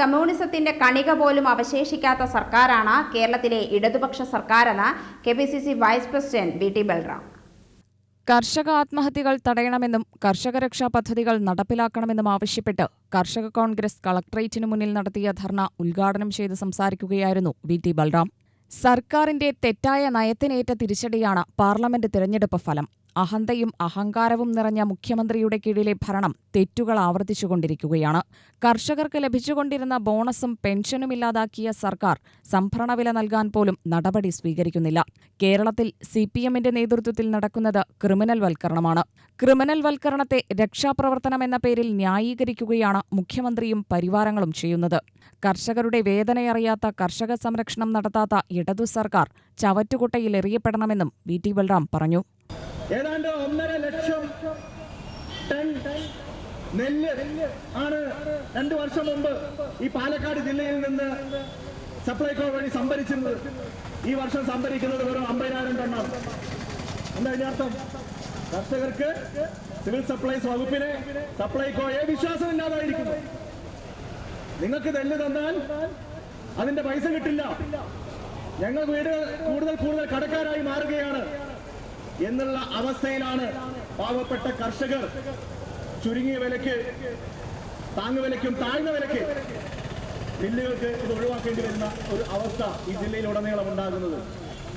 കമ്മ്യൂണിസത്തിന്റെ കണിക പോലും അവശേഷിക്കാത്ത സർക്കാരാണ് കേരളത്തിലെ ഇടതുപക്ഷ സർക്കാരെന്ന് K P C C vice president V T Balram. കർഷക ആത്മഹത്യകൾ തടയണമെന്നും കർഷക രക്ഷാ പദ്ധതികൾ നടപ്പിലാക്കണമെന്നും ആവശ്യപ്പെട്ട് കർഷക കോൺഗ്രസ് കളക്ടറേറ്റിനു മുന്നിൽ നടത്തിയ ധർണ ഉദ്ഘാടനം ചെയ്ത് സംസാരിക്കുകയായിരുന്നു വി ടി ബൽറാം. സർക്കാരിന്റെ തെറ്റായ നയത്തിനേറ്റ തിരിച്ചടിയാണ് പാർലമെന്റ് തിരഞ്ഞെടുപ്പ് ഫലം. അഹന്തയും അഹങ്കാരവും നിറഞ്ഞ മുഖ്യമന്ത്രിയുടെ കീഴിലെ ഭരണം തെറ്റുകൾ ആവർത്തിച്ചുകൊണ്ടിരിക്കുകയാണ്. കർഷകർക്ക് ലഭിച്ചുകൊണ്ടിരുന്ന ബോണസും പെൻഷനും ഇല്ലാതാക്കിയ സർക്കാർ സംഭരണവില നൽകാൻ പോലും നടപടി സ്വീകരിക്കുന്നില്ല. കേരളത്തിൽ സി പി എമ്മിന്റെ നേതൃത്വത്തിൽ നടക്കുന്നത് ക്രിമിനൽ വൽക്കരണമാണ് ക്രിമിനൽ വൽക്കരണത്തെ രക്ഷാപ്രവർത്തനം എന്ന പേരിൽ ന്യായീകരിക്കുകയാണ് മുഖ്യമന്ത്രിയും പരിവാരങ്ങളും ചെയ്യുന്നത്. കർഷകരുടെ വേദനയറിയാത്ത കർഷക സംരക്ഷണം നടത്താത്ത ഇടതു സർക്കാർ ചവറ്റുകുട്ടയിൽ എറിയപ്പെടണമെന്നും വി ടി ബൽറാം പറഞ്ഞു. ഏതാണ്ട് ഒന്നര ലക്ഷം ടൺ നെല്ല് ആണ് രണ്ടു വർഷം മുമ്പ് ഈ പാലക്കാട് ജില്ലയിൽ നിന്ന് സപ്ലൈകോ വഴി സംഭരിച്ചിരുന്നത്. ഈ വർഷം സംഭരിക്കുന്നത് വെറും അമ്പതിനായിരം ടണ്ണാണ്. എന്താ അർത്ഥം കർഷകർക്ക് സിവിൽ സപ്ലൈസ് വകുപ്പിനെ സപ്ലൈകോയെ വിശ്വാസമില്ലാതായിരിക്കുന്നു. നിങ്ങൾക്ക് നെല്ല് തന്നാൽ അതിന്റെ പൈസ കിട്ടില്ല. ഞങ്ങൾ വീട് കൂടുതൽ കൂടുതൽ കടക്കാരായി മാറുകയാണ്. എന്നുള്ള അവസ്ഥയിലാണ് പാവപ്പെട്ട കർഷകർ ചുരുങ്ങിയ വിലക്ക് താങ്ങുവിലയ്ക്കും താഴ്ന്ന വിലക്ക് മില്ലുകൾക്ക് ഇത് ഒഴിവാക്കേണ്ടി വരുന്ന ഒരു അവസ്ഥ ഈ ജില്ലയിൽ ജില്ലയിലുടനീളം ഉണ്ടാകുന്നത്.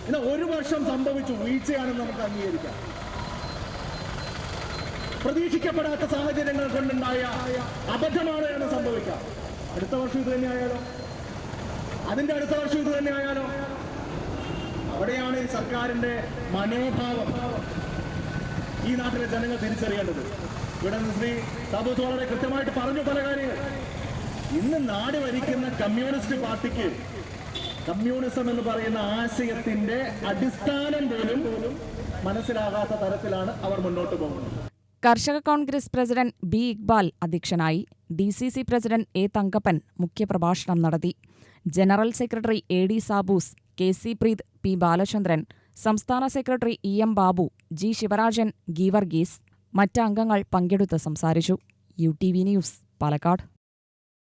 എന്നാൽ ഒരു വർഷം സംഭവിച്ചു വീഴ്ചയാണെന്ന് നമുക്ക് അംഗീകരിക്കാം. പ്രതീക്ഷിക്കപ്പെടാത്ത സാഹചര്യങ്ങൾ കൊണ്ടുണ്ടായ അബദ്ധമാണ് എന്ന് സംഭവിക്കാം. അടുത്ത വർഷം ഇത് തന്നെ ആയാലോ? അതിന്റെ അടുത്ത വർഷം ഇത് തന്നെ ആയാലോ? അവിടെയാണ് ഈ സർക്കാരിന്റെ മനോഭാവം. ഈ നാട്ടിലെ ജനങ്ങൾ തിരിച്ചറിയേണ്ടത്. ഇവിടെ ശ്രീ സാബുത്ത് വളരെ കൃത്യമായിട്ട് പറഞ്ഞു പല കാര്യങ്ങൾ. ഇന്ന് നാട് ഭരിക്കുന്ന കമ്മ്യൂണിസ്റ്റ് പാർട്ടിക്ക് കമ്മ്യൂണിസം എന്ന് പറയുന്ന ആശയത്തിന്റെ അടിസ്ഥാനം പോലും മനസ്സിലാകാത്ത തരത്തിലാണ് അവർ മുന്നോട്ട് പോകുന്നത്. കർഷക കോൺഗ്രസ് പ്രസിഡന്റ് ബി ഇക്ബാൽ അധ്യക്ഷനായി D C C president A Thankappan മുഖ്യപ്രഭാഷണം നടത്തി. General secretary A D Sabus K C Preeth P Balachandran സംസ്ഥാന secretary E M Babu G Sivarajan Geevarghese മറ്റ് അംഗങ്ങൾ പങ്കെടുത്ത് സംസാരിച്ചു. U T V news Palakkad.